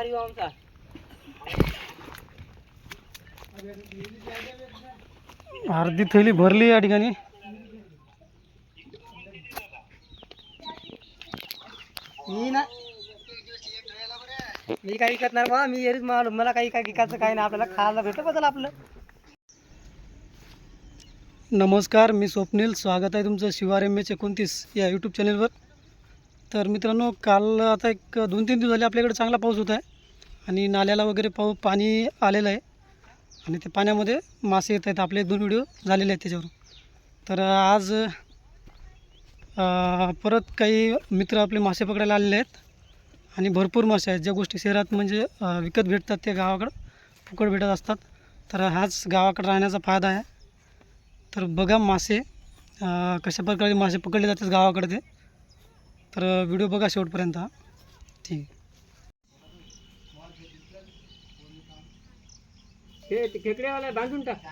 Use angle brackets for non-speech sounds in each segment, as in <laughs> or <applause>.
हरिओमचा अर्धी थैली भरली या ठिकाणी. मी ना मी काही विकत नाही बा मी एरीच माल मला काही काय विकायचं काही नाही. आपल्याला खायला भेटलं बदल आपलं. नमस्कार मी स्वप्नील. स्वागत आहे तुमचं शिवार एम एच एकोणतीस या यूट्यूब चॅनलवर तर मित्रांनो काल आता एक दोन तीन दिवस झाले आपल्याकडे चांगला पाऊस होत आहे. आणि नाल्याला वगैरे पाऊ पाणी आलेलं आहे. आणि ते पाण्यामध्ये मासे येत आहेत. आपले दोन व्हिडिओ झालेले आहेत त्याच्यावर तर आज परत काही मित्र आपले मासे पकडायला आलेले आहेत. आणि भरपूर मासे आहेत. ज्या गोष्टी शहरात म्हणजे विकत भेटतात ते गावाकडं फुकट भेटत असतात. तर हाच गावाकडं राहण्याचा फायदा आहे. तर बघा मासे कशा प्रकारे मासे पकडले जातात गावाकडे ते. तर व्हिडिओ बघा शेवटपर्यंत ठीक. हे खेकडेवाला बांधून टाक.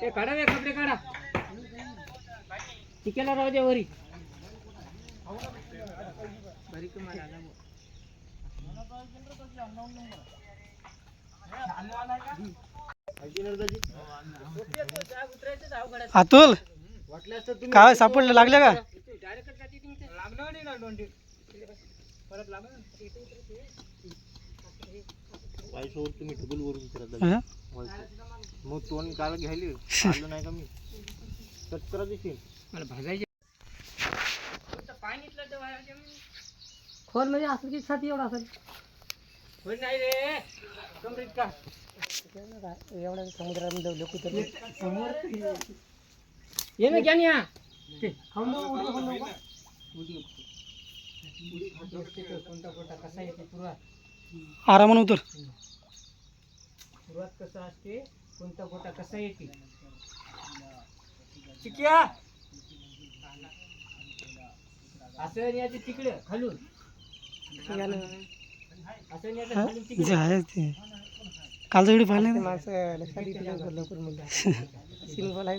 ते काढा रे कपडे काढा. चिकेला राहू दे वरी. अतुल काय सापडलं लागल्या का? तुम्ही ढबुल वरून करत हं? मग तोंड काल घ्यायली. आलो नाही का मी? कट करा देशील मला भाजायचे. खोल म्हणजे असं की छाती एवढा असेल. खोल नाही रे. कमरीत का? एवढ्या समुद्रामध्ये लोक तर समोर ये ना कोणता कोणता कसा येते सुरुवात आरामानं उतर. सुरुवात कसं असते? कोणता गोटा कसा येते? चिकिया! असं न्यायचं तिकडं खालून. असं? खालून तिकडं. आहे ते. कालचा व्हिडिओ पाहिला माणसं लक्षात येते लवकर म्हणजे सिंगल आहे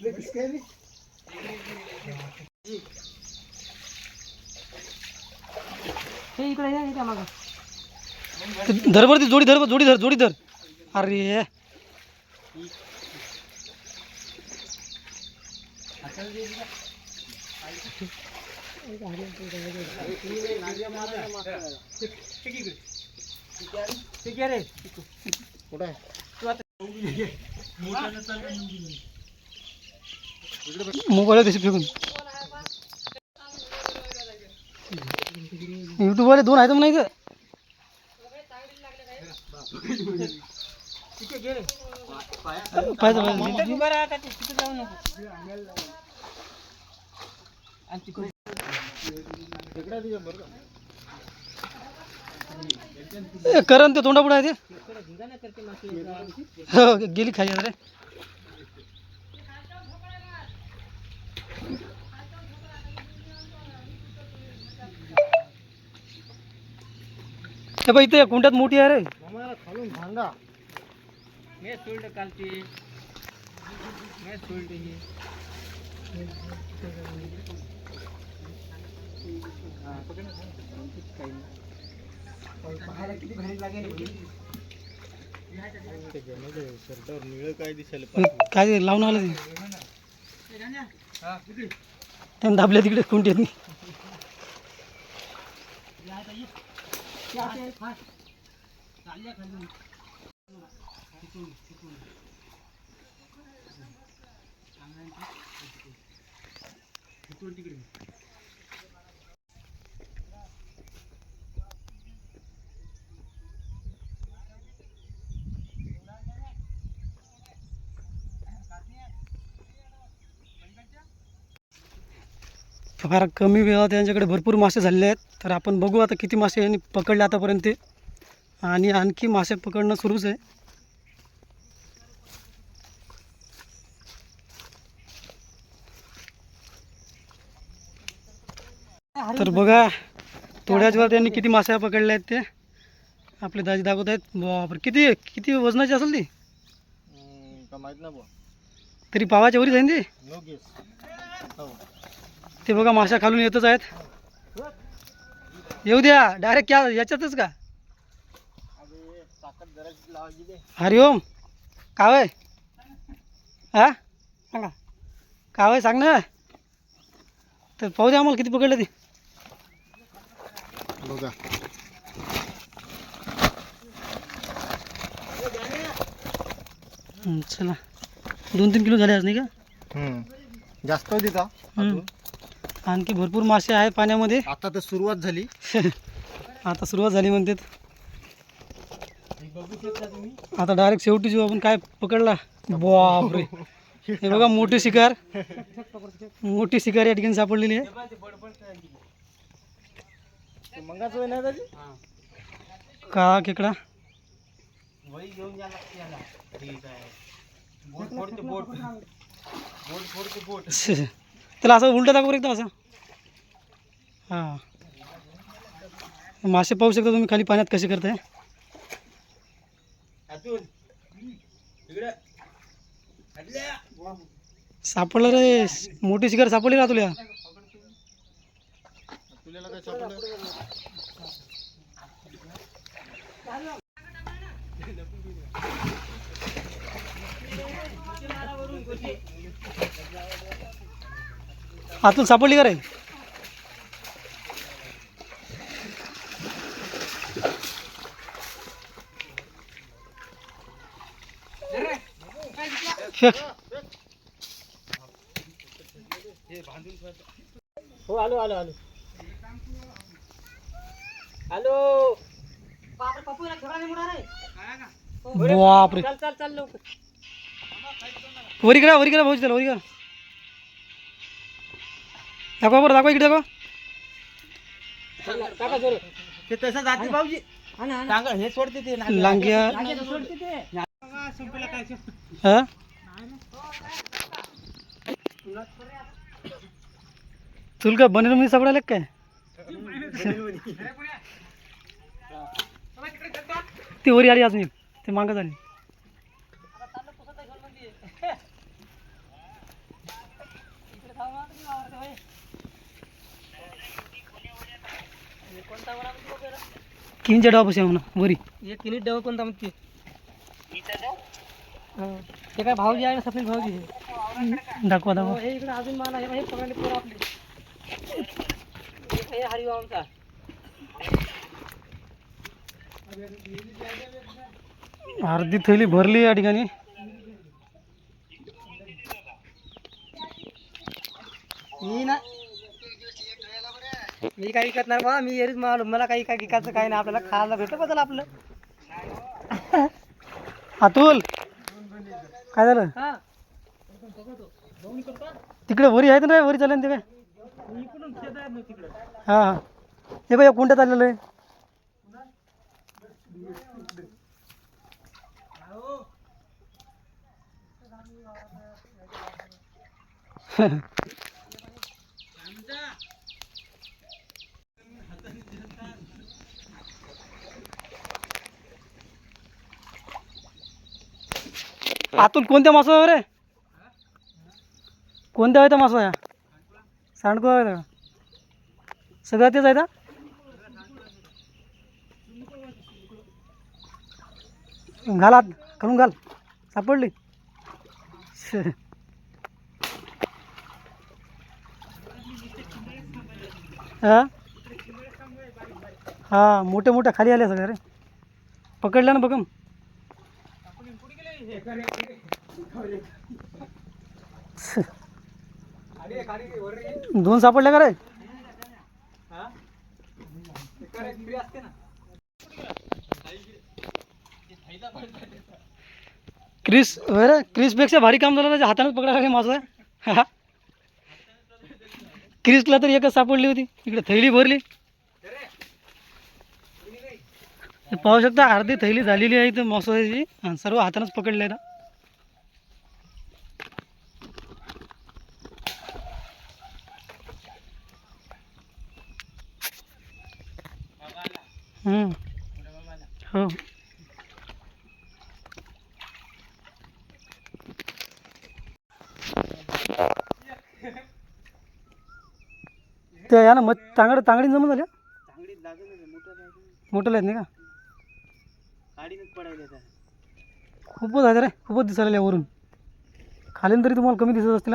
आई. घेतला हे इकडे या इकडे मागं? ते धरवरती जोडी धर जोडी धर जोडी धर अरे। ठीक आहे रे। कुठं आहे मोबाईल त्याची फेकून. युट्यूबवाले दोन आहेत नाही करण ते तोंडा पुढे आहे ते. हो, गेली खाली रे. हे बाई इथे कुंड्यात मोठी आहे रे। मामा खालून भांगा मी सोडलं काल ते मी सोडलं हे। पाहायला किती भारी लागेल शर्टावर निळं काय दिसायला काय ते लावून आलं ते? त्यांना दाबल्या तिकडे कोणते तिकडे फार कमी वेळात त्यांच्याकडे भरपूर मासे झालेले आहेत. तर आपण बघू आता किती मासे यांनी पकडले आतापर्यंत. ते आणि आणखी मासे पकडणं सुरूच आहे. तर बघा थोड्याच वेळात त्यांनी किती मासे पकडले आहेत ते. आपले दाजी दाखवत आहेत. बापरे किती किती वजनाची असेल ती? माहीत ना तरी पावाच्या वरी जाईन ती? ते बघा माशा खालून येतच आहेत. येऊ द्या डायरेक्ट क्या याच्यातच का? हरिओम कावय. हा? सांगा. कावय सांग ना. तर पाहू द्या आम्हाला किती पकडलं ते. बघा. चला. दोन तीन किलो झाले आज नाही का. जास्त होती का. आणखी भरपूर मासे आहे पाण्यामध्ये. आता तर सुरुवात झाली. <laughs> आता सुरुवात झाली म्हणतात तुम्ही आता डायरेक्ट शेवटी जेव्हा आपण. काय पकडला? बापरे. हे बघा मोठी शिकार. मोठी शिकार या ठिकाणी सापडलेली आहे. काळा आहे. बोट बोट. <laughs> त्याला असं उलटं दाखव एकदा असं. हां. मासे पाहू शकता तुम्ही खाली पाण्यात कसे करताय. सापडलं रे. मोठी शिकार सापडली ना तुला तुला आतून सापडली का रे. हो आलो आलो आलो. आलो. बापरे चल चल चल लवकर. वरी करा वरी करा भाऊजी त्याला वरी करा. दाखवा बरं दाखवा इकडे दाखवा. ते तसं जाते भाऊजी. हा सांगा हे सोडते ते लांग्या. सोडते ते. हा? तुला काय बनेल मध्ये सापडायला का काय ती वरी आली एक. ते मागं झाली. डावापाशी आहे म्हणा वरी. एक किनीट डबा कोणता म्हणते ते काय भाऊजी आहे ना सफेद भाऊजी हे. दाखवा हो, दाखवा. हे इकडे अजून मला हे हे पकडले पोरं आपले. हे- हे हरिभाऊ आमचा. अर्धी थैली भरली या ठिकाणी. मी ना मी काही विकत नाही बा मी एरीच माल मला काही काय विकायचं काही नाही. आपल्याला खायला भेटलं बदल आपलं. अतुल काय झालं? हा. तिकडे वरी आहेत ना वरी चालेल ते काय हां हां. हे बाई कोणत्यात आलेलं आहे. आतून कोणत्या मासा रे? कोणत्या आहे मासा या? सांडको आहे का? सगळं तेच आहे का घाल आत करून घाल. सापडली. हा? हा मोठ्या मोठ्या खाली आल्या सगळ्या रे. पकडल्या ना बघम <laughs> दोन सापडले का रे? क्रिस अरे क्रिसपेक्षा भारी काम झालं त्याच्या हातानेच पकडायला माझं <laughs> क्रिसला तर एकच सापडली होती इकडे थैली भरली. पाहू शकता अर्धी थैली झालेली आहे इथं मासोळ्याची आणि सर्व हातानंच पकडले ना हो. ते या ना मग तांगड तांगडी जमा झाल्या मोठं आहेत नाही का? खूपच आहे रे खूपच दिसायला वरून. खालीन तरी तुम्हाला कमी दिसत असतील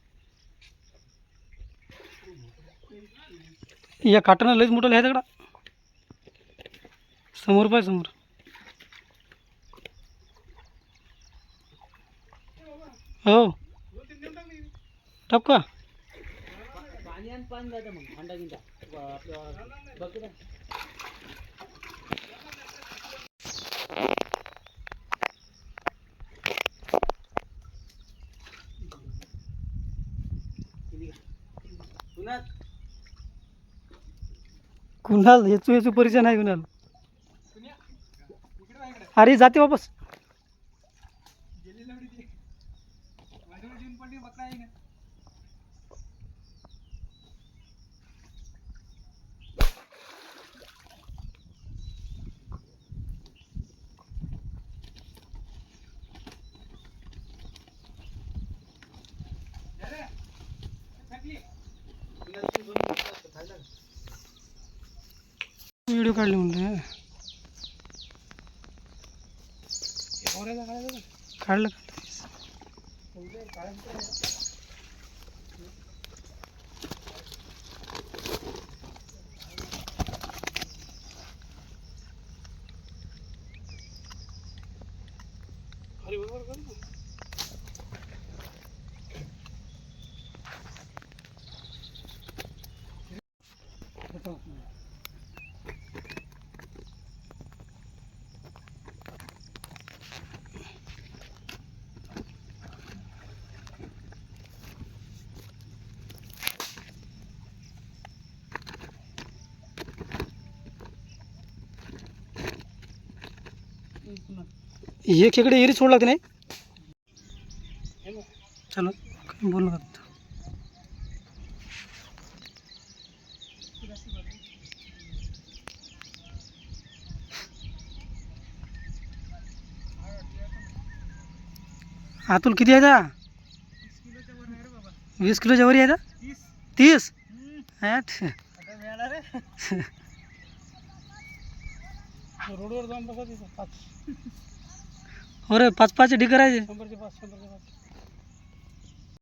या काटानं लईच मोठं आहे तिकडं समोर पाय समोर. हो. टाक का पाणी आणि पाणी जायचं मग हंडा गिंडा आपलं बघ पुन्हा कुणाल याचू याचू परिचय नाही कुणाल अरे जाते वापस. ಕಾಡಲಿ ಮುಂದೆ ಕಾಡಲ ಕಾಡಲ. हे खेकडे हिरी सोडला की नाही चला बोल नका आतुल किती आहे का वीस किलोच्या वरी आहे का तीस? रोडवर जाऊन बघा तिथं. हो रे पाच पाच ढिकर करायचे शंभरचे पाच शंभरचे पाच.